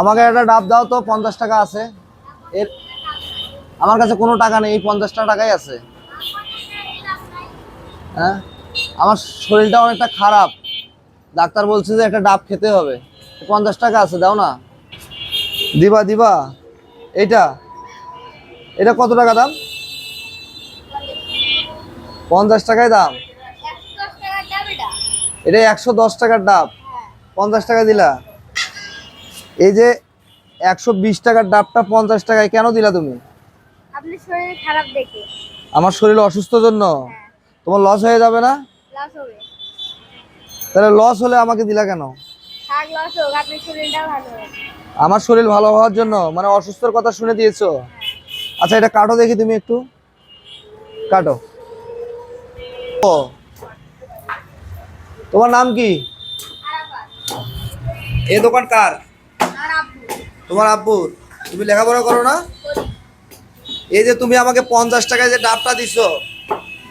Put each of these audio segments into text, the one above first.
আমাকে একটা ডাব দাও তো পঞ্চাশ টাকা আছে। এর আমার কাছে কোনো টাকা নেই এই পঞ্চাশটা টাকাই আছে। হ্যাঁ? আমার শরীরটা অনেকটা খারাপ। ডাক্তার বলছে যে একটা ডাব খেতে হবে। পঞ্চাশ টাকা আছে দাও না। দিবা দিবা। এইটা। এটা কত টাকা দাম? পঞ্চাশ টাকায় দাম। এটা একশো দশ টাকার ডাব। পঞ্চাশ টাকা দিলা। এই যে একশো বিশ টাকার ডাবটা পঞ্চাশ টাকায় কেন দিলা তুমি? আমার শরীর অসুস্থ জন্য? তোমার লস হয়ে যাবে না? তাহলে লস হলে আমাকে দিলা কেন? আমার শরীর ভালো হওয়ার জন্য? মানে অসুস্থর কথা শুনে দিয়েছ? আচ্ছা এটা কাটো দেখি তুমি একটু। কাটো। ও। তোমার নাম কি? এই দোকান কার? তোমার আব্বুর তুমি লেখাপড়া করো না? এই যে তুমি আমাকে পঞ্চাশ টাকায় যে ডাবটা দিছো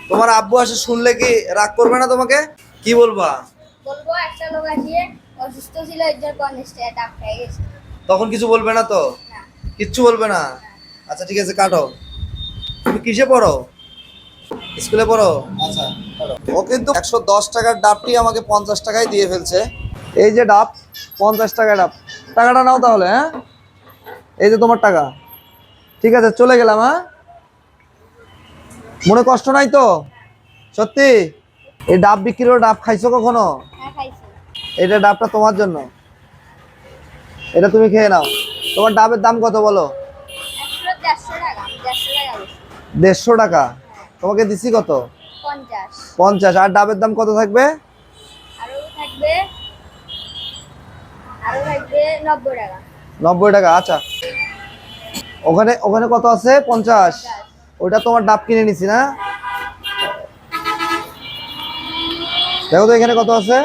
তোমার আব্বু আসে শুনলে কি রাগ করবে না তোমাকে? কি বলবা? বলব একটা লোক আসিয়ে অসুস্থ ছিল এর জন্য ডাব খেয়ে গেছে। তখন কিছু বলবে না তো? কিচ্ছু বলবে না? আচ্ছা ঠিক আছে কাটো। তুমি কিসে পড়ো? স্কুলে পড়ো? আচ্ছা কাটো। ও কিন্তু একশো দশ টাকার ডাবটি আমাকে পঞ্চাশ টাকায় দিয়ে ফেলছে। এই যে ডাব পঞ্চাশ টাকা ডাব। টাকাটা নাও তাহলে হ্যাঁ? এই যে তোমার টাকা। ঠিক আছে চলে গেলাম হ্যাঁ? মনে কষ্ট নাই তো? সত্যি? এই ডাব বিক্রি করে ডাব খাইছো কখনো? হ্যাঁ এটা ডাবটা তোমার জন্য। এটা তুমি খেয়ে নাও। তোমার ডাবের দাম কত বলো? দেড়শো টাকা টাকা তোমাকে দিছি কত? পঞ্চাশ। আর ডাবের দাম কত থাকবে নব্বই টাকা। নব্বই টাকা আচ্ছা। ওখানে ওখানে কত আছে? পঞ্চাশ। ওটা তোমার ডাব কিনে নিছি না? দেখো তো এখানে কত আছে?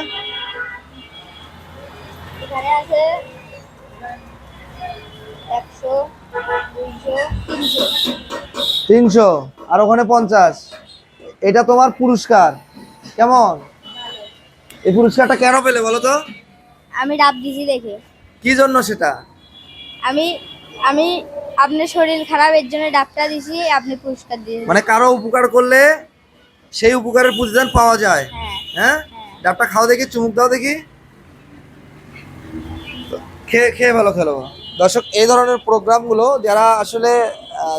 তিনশো। আর ওখানে পঞ্চাশ। এটা তোমার পুরস্কার। কেমন? এই পুরস্কারটা কেন পেলে বলো তো? আমি ডাব দিছি দেখে। কি জন্য সেটা? আমি আমি আপনার শরীর খারাপ এর জন্য ডাবটা দিছি আপনি পুরস্কার দিয়ে মানে কারও উপকার করলে সেই উপকারের প্রতিদান পাওয়া যায়। হ্যাঁ হ্যাঁ? ডাবটা খাও দেখি চুমুক দাও দেখি। খেয়ে খেয়ে ভালো খেলো। দর্শক এই ধরনের প্রোগ্রামগুলো যারা আসলে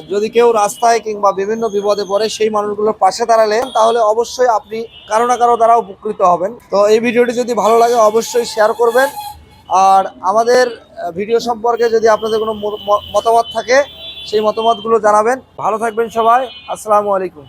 যদি কেউ রাস্তায় কিংবা বিভিন্ন বিপদে পড়ে সেই মানুষগুলোর পাশে দাঁড়ালেন তাহলে অবশ্যই আপনি কারও না কারও দ্বারা উপকৃত হবেন। তো এই ভিডিওটি যদি ভালো লাগে অবশ্যই শেয়ার করবেন। আর আমাদের ভিডিও সম্পর্কে যদি আপনাদের কোনো মতামত থাকে, সেই মতামতগুলো জানাবেন। ভালো থাকবেন সবাই। আসসালামু আলাইকুম।